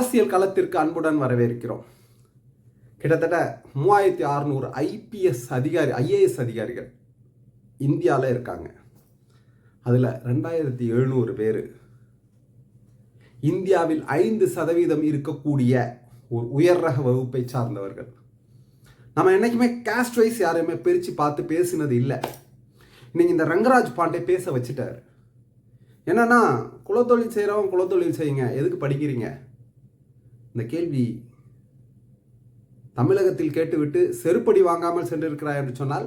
அரசியல் களத்திற்கு அன்புடன் வரவேற்கிறோம். கிட்டத்தட்ட மூவாயிரத்தி அறநூறு ஐபிஎஸ் அதிகாரி ஐஏஎஸ் அதிகாரிகள் இந்தியாவில் இருக்காங்க. அதில் ரெண்டாயிரத்தி எழுநூறு பேர் இந்தியாவில் ஐந்து சதவீதம் இருக்கக்கூடிய ஒரு உயர் ரக வகுப்பை சார்ந்தவர்கள். நம்ம என்றைக்குமே காஸ்ட் வைஸ் யாரையுமே பிரித்து பார்த்து பேசினது இல்லை. இன்னைக்கு இந்த ரங்கராஜ் பாண்டே பேச வச்சுட்டார். என்னன்னா குலத்தொழில் செய்கிறவங்க குலத்தொழில் செய்யுங்க எதுக்கு படிக்கிறீங்க? இந்த கேள்வி தமிழகத்தில் கேட்டுவிட்டு செருப்படி வாங்காமல் சென்றிருக்கிறாய் என்று சொன்னால்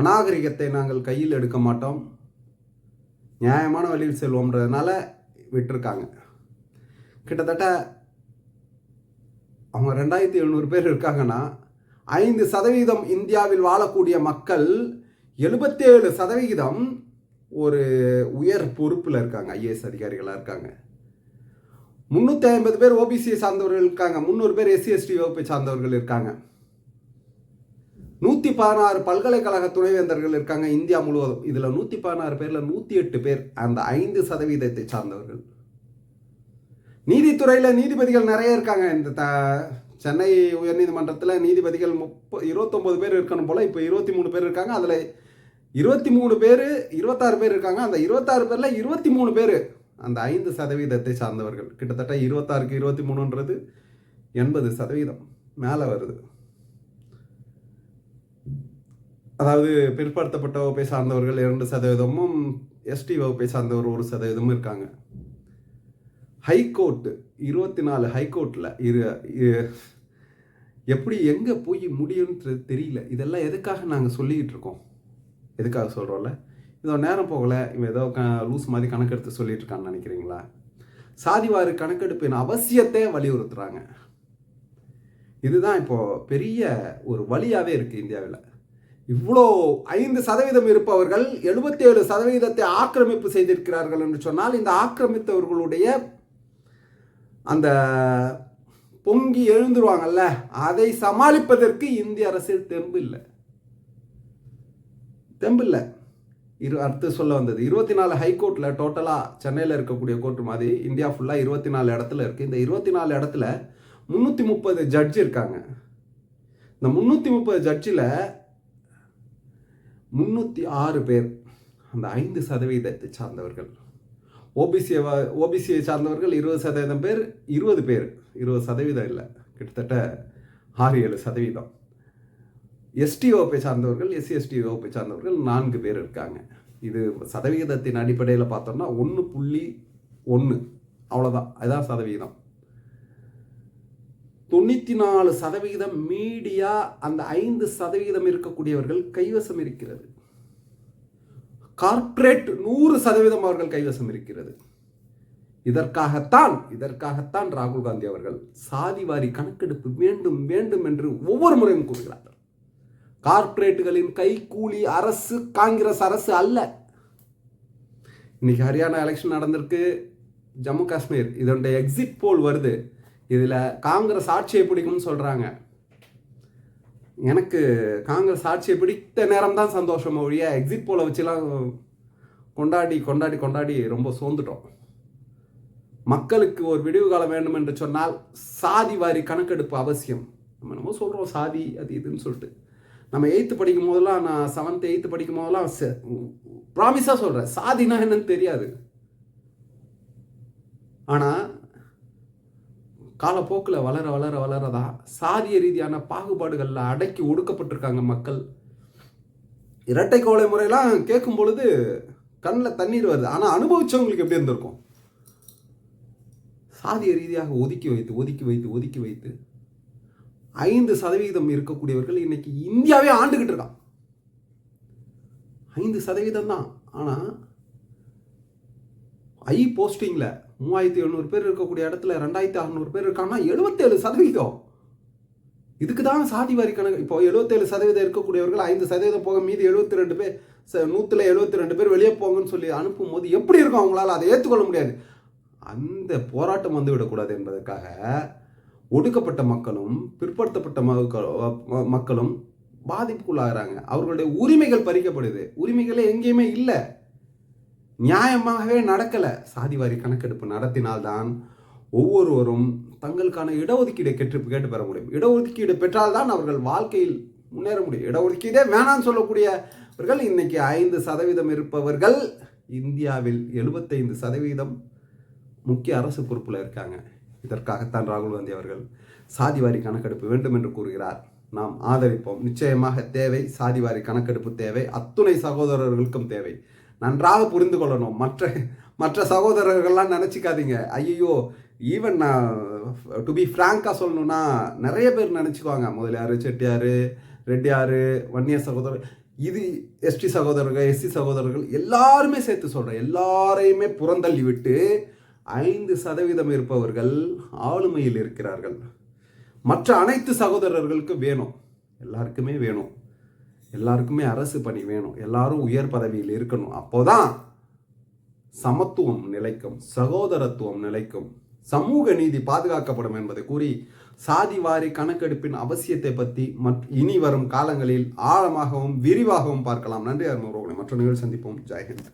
அநாகரிகத்தை நாங்கள் கையில் எடுக்க மாட்டோம். நியாயமான வழியில் செல்வோம்ன்றதுனால விட்டுருக்காங்க. கிட்டத்தட்ட அவங்க ரெண்டாயிரத்தி எழுநூறு பேர் இருக்காங்கன்னா ஐந்து சதவீதம் இந்தியாவில் வாழக்கூடிய மக்கள் எழுபத்தேழு சதவிகிதம் ஒரு உயர் பொறுப்பில் இருக்காங்க ஐஏஎஸ் அதிகாரிகளாக இருக்காங்க. முந்நூற்றி ஐம்பது பேர் ஓபிசியை சார்ந்தவர்கள் இருக்காங்க. முந்நூறு பேர் எஸ்சி எஸ்டி வகுப்பை சார்ந்தவர்கள் இருக்காங்க. நூற்றி பதினாறு பல்கலைக்கழக துணைவேந்தர்கள் இருக்காங்க இந்தியா முழுவதும். இதில் நூற்றி பதினாறு பேரில் நூற்றி எட்டு பேர் அந்த ஐந்து சதவீதத்தை சார்ந்தவர்கள். நீதித்துறையில் நீதிபதிகள் நிறைய இருக்காங்க. இந்த த சென்னை உயர்நீதிமன்றத்தில் நீதிபதிகள் முப்ப இருபத்தொம்போது பேர் இருக்கணும் போல். இப்போ இருபத்தி மூணு பேர் இருக்காங்க. அதில் இருபத்தி மூணு பேர் இருபத்தாறு பேர் இருக்காங்க. அந்த இருபத்தாறு பேரில் இருபத்தி மூணு பேர் அந்த ஐந்து சதவீதத்தை சார்ந்தவர்கள். கிட்டத்தட்ட இருபத்தாறுக்கு இருபத்தி மூணுன்றது எண்பது சதவீதம் மேலே வருது. அதாவது பிற்படுத்தப்பட்ட வகுப்பை சார்ந்தவர்கள் இரண்டு சதவீதமும் எஸ்டி வகுப்பை சார்ந்தவர் ஒரு சதவீதமும் இருக்காங்க. ஹைகோர்ட்டு இருபத்தி நாலு ஹைகோர்ட்டில் இரு எப்படி எங்கே போய் முடியும்ன்றது தெரியல. இதெல்லாம் எதுக்காக நாங்கள் சொல்லிக்கிட்டு இருக்கோம்? எதுக்காக சொல்கிறோம்ல இதோ நேரம் போகலை. இவன் ஏதோ க லூஸ் மாதிரி கணக்கெடுத்து சொல்லிட்டு இருக்கான்னு நினைக்கிறீங்களா? சாதிவாரி கணக்கெடுப்பின் அவசியத்தை வலியுறுத்துகிறாங்க இதுதான் இப்போது பெரிய ஒரு வழியாகவே இருக்குது இந்தியாவில். இவ்வளோ ஐந்து சதவீதம் இருப்பவர்கள் எழுபத்தேழு சதவீதத்தை ஆக்கிரமிப்பு செய்திருக்கிறார்கள் என்று சொன்னால் இந்த ஆக்கிரமித்தவர்களுடைய அந்த பொங்கி எழுந்துருவாங்கல்ல அதை சமாளிப்பதற்கு இந்திய அரசியல் தெம்பு இல்லை தெம்பு இல்லை இரு அடுத்து சொல்ல வந்தது. இருபத்தி நாலு ஹைகோர்ட்டில் டோட்டலாக சென்னையில் இருக்கக்கூடிய கோர்ட் மாதிரி இந்தியா ஃபுல்லாக இருபத்தி நாலு இடத்துல இருக்குது இந்த இருபத்தி நாலு இடத்துல முந்நூற்றி முப்பது ஜட்ஜ் இருக்காங்க. இந்த முந்நூற்றி முப்பது ஜட்ஜில் முந்நூற்றி ஆறு பேர் அந்த ஐந்து சதவீதத்தை சார்ந்தவர்கள். ஓபிசியை ஓபிசியை சார்ந்தவர்கள் இருபது சதவீதம் பேர் இருபது பேர் இருபது சதவீதம் இல்லை. கிட்டத்தட்ட ஆறு ஏழு சதவீதம். எஸ்டி வகுப்பை சார்ந்தவர்கள் எஸ்சி எஸ்டி வகுப்பை சார்ந்தவர்கள் நான்கு பேர் இருக்காங்க. இது சதவிகிதத்தின் அடிப்படையில் பார்த்தோம்னா ஒன்று புள்ளி ஒன்று அவ்வளோதான் அதுதான் சதவிகிதம். தொண்ணூற்றி நாலு சதவிகிதம் மீடியா அந்த ஐந்து சதவிகிதம் இருக்கக்கூடியவர்கள் கைவசம் இருக்கிறது. கார்ப்பரேட் நூறு சதவீதம் அவர்கள் கைவசம் இருக்கிறது. இதற்காகத்தான் இதற்காகத்தான் ராகுல் காந்தி அவர்கள் சாதிவாரி கணக்கெடுப்பு வேண்டும் வேண்டும் என்று ஒவ்வொரு முறையும் கூறுகிறார். கார்ப்பரேட்டுகளின் கைக்கூலி அரசு காங்கிரஸ் அரசு அல்ல. இன்னைக்கு ஹரியானா எலெக்ஷன் நடந்திருக்கு. ஜம்மு காஷ்மீர் இதனுடைய எக்ஸிட் போல் வருது. இதில் காங்கிரஸ் ஆட்சியை பிடிக்கும்னு சொல்கிறாங்க எனக்கு காங்கிரஸ் ஆட்சியை பிடித்த நேரம் தான் சந்தோஷம். ஒழிய எக்ஸிட் போலை வச்சுலாம் கொண்டாடி கொண்டாடி கொண்டாடி ரொம்ப சோர்ந்துட்டோம். மக்களுக்கு ஒரு விடிவு காலம் வேண்டும் என்று சொன்னால் சாதி வாரி கணக்கெடுப்பு அவசியம். நம்ம என்னமோ சொல்கிறோம் சாதி அது இதுன்னு சொல்லிட்டு. நம்ம எயித்து படிக்கும் போதெல்லாம் நான் செவன்த் எயித்து படிக்கும் போதெல்லாம் ப்ராமிஸாக சொல்கிறேன் சாதினா என்னன்னு தெரியாது. ஆனால் காலப்போக்கில் வளர வளர வளரதா சாதிய ரீதியான பாகுபாடுகளில் அடக்கி ஒடுக்கப்பட்டிருக்காங்க மக்கள். இரட்டை கோலை முறையெல்லாம் கேட்கும் பொழுது கண்ணில் தண்ணீர் வருது. ஆனால் அனுபவிச்சவங்களுக்கு எப்படி இருந்திருக்கும்? சாதிய ரீதியாக ஒதுக்கி வைத்து ஒதுக்கி வைத்து ஒதுக்கி வைத்து ஐந்து சதவீதம் இருக்கக்கூடியவர்கள் இன்னைக்கு இந்தியாவே ஆண்டுகிட்டு இருக்கான். ஐந்து சதவீதம் தான். ஆனால் ஐ போஸ்டிங்கில் மூவாயிரத்தி எழுநூறு பேர் இருக்கக்கூடிய இடத்துல ரெண்டாயிரத்தி அறநூறு பேர் இருக்காங்கன்னா எழுபத்தேழு சதவீதம். இதுக்கு தான் சாதி வாரி கணக்கு. இப்போ எழுபத்தேழு சதவீதம் இருக்கக்கூடியவர்கள் ஐந்து சதவீதம் போக மீது எழுபத்தி ரெண்டு பேர் ச- நூற்றில் எழுபத்தி ரெண்டு பேர் வெளியே போங்கன்னு சொல்லி அனுப்பும் போது எப்படி இருக்கும் அவங்களால அதை ஏற்றுக்கொள்ள முடியாது. அந்த போராட்டம் வந்து விடக்கூடாது என்பதற்காக ஒடுக்கப்பட்ட மக்களும் பிற்படுத்தப்பட்ட மக்களும் மக்களும் பாதிப்புக்குள்ளாகிறாங்க. அவர்களுடைய உரிமைகள் பறிக்கப்படுது. உரிமைகளே எங்கேயுமே இல்லை. நியாயமாகவே நடக்கலை. சாதிவாரி கணக்கெடுப்பு நடத்தினால்தான் ஒவ்வொருவரும் தங்களுக்கான இடஒதுக்கீடு கெட்டு கேட்டு பெற முடியும். இடஒதுக்கீடு பெற்றால்தான் அவர்கள் வாழ்க்கையில் முன்னேற முடியும். இடஒதுக்கீடே வேணாம்னு சொல்லக்கூடியவர்கள் இன்னைக்கு ஐந்து சதவீதம் இருப்பவர்கள். இந்தியாவில் எழுபத்தைந்து சதவீதம் முக்கிய அரசு பொறுப்பில் இருக்காங்க. இதற்காகத்தான் ராகுல் காந்தி அவர்கள் சாதிவாரி கணக்கெடுப்பு வேண்டும் என்று கூறுகிறார். நாம் ஆதரிப்போம். நிச்சயமாக தேவை. சாதிவாரி கணக்கெடுப்பு தேவை. அத்துணை சகோதரர்களுக்கும் தேவை. நன்றாக புரிந்து கொள்ளணும். மற்ற மற்ற சகோதரர்கள்லாம் நினச்சிக்காதீங்க. ஐயோ ஈவன் நான் டு பி ஃப்ராங்காக சொல்லணும்னா நிறைய பேர் நினச்சிக்குவாங்க. முதலியார் செட்டியார் ரெட்டியார் வன்னிய சகோதரர் இது எஸ்டி சகோதரர்கள் எஸ்சி சகோதரர்கள் எல்லாருமே சேர்த்து சொல்கிறேன் எல்லாரையுமே புறந்தள்ளி விட்டு ஐந்து சதவீதம் இருப்பவர்கள் ஆளுமையில் இருக்கிறார்கள். மற்ற அனைத்து சகோதரர்களுக்கு வேணும். எல்லாருக்குமே வேணும். எல்லாருக்குமே அரசு பணி வேணும். எல்லாரும் உயர் பதவியில் இருக்கணும். அப்போதான் சமத்துவம் நிலைக்கும் சகோதரத்துவம் நிலைக்கும் சமூக நீதி பாதுகாக்கப்படும் என்பதை கூறி சாதிவாரி கணக்கெடுப்பின் அவசியத்தை பற்றி மற் இனி வரும் காலங்களில் ஆழமாகவும் விரிவாகவும் பார்க்கலாம். நன்றி அருண் மற்ற நிகழ்ச்சி சந்திப்போம். ஜெயஹிந்த்.